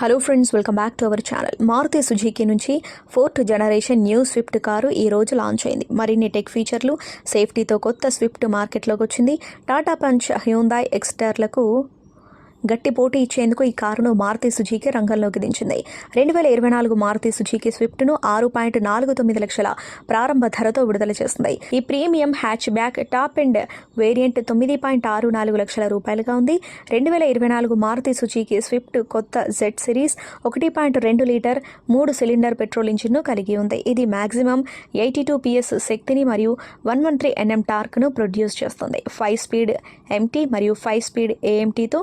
Hello friends welcome back to our channel Maruti Suzuki నుంచి fourth generation new Swift car ఈ రోజు launch అయింది. మరిన్ని టెక్ ఫీచర్లు సేఫ్టీతో కొత్త స్విఫ్ట్ మార్కెట్లోకి వచ్చింది. టాటా పంచ్ హ్యూందాయ్ ఎక్స్టర్లకు గట్టి పోటీ ఇచ్చేందుకు ఈ కారును మారుతి సుజుకి రంగంలోకి దించింది. రెండు వేల ఇరవై నాలుగు మారుతి సుజుకి స్విఫ్ట్ను ఆరు పాయింట్ నాలుగు తొమ్మిది లక్షల ప్రారంభ ధరతో విడుదల చేస్తుంది ఈ premium hatchback top end variant తొమ్మిది పాయింట్ ఆరు నాలుగు లక్షల రూపాయలుగా ఉంది. రెండు వేల ఇరవై నాలుగు మారుతి సుజుకి స్విఫ్ట్ కొత్త జెడ్ సిరీస్ ఒకటి పాయింట్ రెండు లీటర్ మూడు సిలిండర్ పెట్రోల్ ఇంజిన్ను కలిగి ఉంది. ఇది మ్యాక్సిమం ఎయిటీ టూ పిఎస్ శక్తిని మరియు వన్ వన్ త్రీ ఎన్ఎం టార్క్ను ప్రొడ్యూస్ చేస్తుంది. ఫైవ్ స్పీడ్ ఎంటీ మరియు ఫైవ్ స్పీడ్ ఏఎంటీతో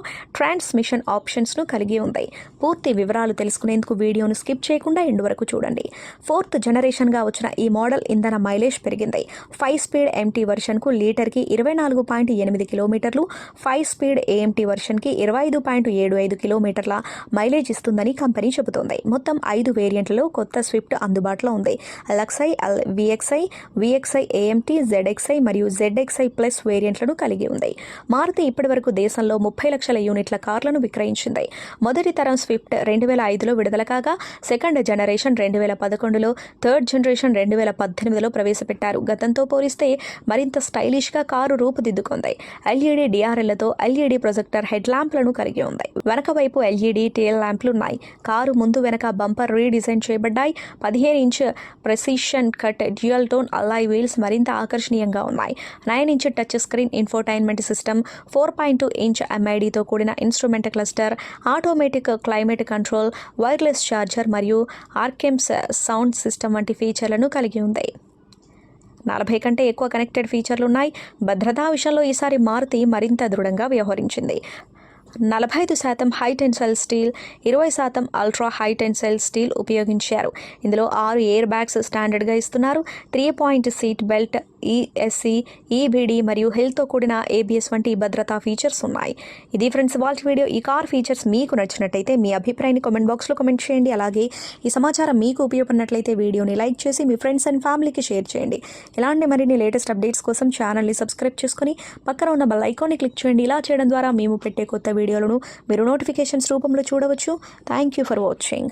ట్రాన్స్మిషన్ ఆప్షన్స్ను కలిగి ఉంది. పూర్తి వివరాలు తెలుసుకునేందుకు వీడియోను స్కిప్ చేయకుండా ఎండు వరకు చూడండి. ఫోర్త్ జనరేషన్గా వచ్చిన ఈ మోడల్ ఇంధన మైలేజ్ పెరిగింది. ఫైవ్ స్పీడ్ ఎంటీ వెర్షన్కు లీటర్కి ఇరవై నాలుగు పాయింట్ ఎనిమిది కిలోమీటర్లు ఫైవ్ స్పీడ్ ఏఎంటీ వెర్షన్కి ఇరవై ఐదు పాయింట్ ఏడు ఐదు కిలోమీటర్ల మైలేజ్ ఇస్తుందని కంపెనీ చెబుతోంది. మొత్తం ఐదు వేరియంట్లలో కొత్త స్విఫ్ట్ అందుబాటులో ఉంది. LXi L VXi VXi AMT ZXi మరియు జెడ్ఎక్స్ఐ ప్లస్ వేరియంట్లను కలిగి ఉంది. మారుతి ఇప్పటివరకు దేశంలో ముప్పై లక్షల యూనిట్ల కార్లను విక్రయించింది. మొదటి తరం స్విఫ్ట్ రెండు వేల ఐదులో విడుదల కాగా సెకండ్ జనరేషన్ రెండు వేల పదకొండులో థర్డ్ జనరేషన్ రెండు వేల పద్దెనిమిదిలో ప్రవేశపెట్టారు. గతంతో పోలిస్తే మరింత స్టైలిష్గా కారు రూపుదిద్దుకుంది. ఎల్ఈడి డిఆర్ఎల్తో ఎల్ఈడి ప్రొజెక్టర్ హెడ్ ల్యాంప్లను కలిగి ఉంది. వెనక వైపు ఎల్ఈడి టేల్ ల్యాంప్లు ఉన్నాయి. కారు ముందు వెనక బంపర్ రీడిజైన్ చేయబడ్డాయి. పదిహేను inch precision cut dual tone alloy wheels మరింత ఆకర్షణీయంగా ఉన్నాయి. Nine inch touch screen infotainment system four point two inch ఎంఐడితో కూడిన instrument cluster automatic climate control wireless charger మరియు ఆర్కెమ్స్ సౌండ్ సిస్టమ్ వంటి ఫీచర్లను కలిగి ఉంది. నలభై కంటే ఎక్కువ కనెక్టెడ్ ఫీచర్లు ఉన్నాయి భద్రతా విషయంలో ఈసారి మారుతి మరింత దృఢంగా వ్యవహరించింది. నలభై ఐదు శాతం హై టెన్సైల్ స్టీల్ ఇరవై శాతం అల్ట్రా హై టెన్సైల్ స్టీల్ ఉపయోగించారు. ఇందులో ఆరు ఎయిర్ బ్యాగ్స్ స్టాండర్డ్గా ఇస్తున్నారు. Three point seat belt ESC EBD మరియు హెల్త్తో కూడిన ఏబిఎస్ వంటి భద్రతా ఫీచర్స్ ఉన్నాయి. ఇది ఫ్రెండ్స్ వాల్ట్ వీడియో ఈ కార్ ఫీచర్స్ మీకు నచ్చినట్టయితే మీ అభిప్రాయాన్ని కామెంట్ బాక్స్లో కామెంట్ చేయండి. అలాగే ఈ సమాచారం మీకు ఉపయోగపడినట్లయితే వీడియోని లైక్ చేసి మీ ఫ్రెండ్స్ అండ్ ఫ్యామిలీకి షేర్ చేయండి. ఇలాంటి మరిన్ని లేటెస్ట్ అప్డేట్స్ కోసం ఛానల్ని సబ్స్క్రైబ్ చేసుకుని పక్కన ఉన్న బెల్ ఐకాన్ని క్లిక్ చేయండి. ఇలా చేయడం ద్వారా మేము పెట్టే కొత్త వీడియోలను మీరు నోటిఫికేషన్స్ రూపంలో చూడవచ్చు. Thank you for watching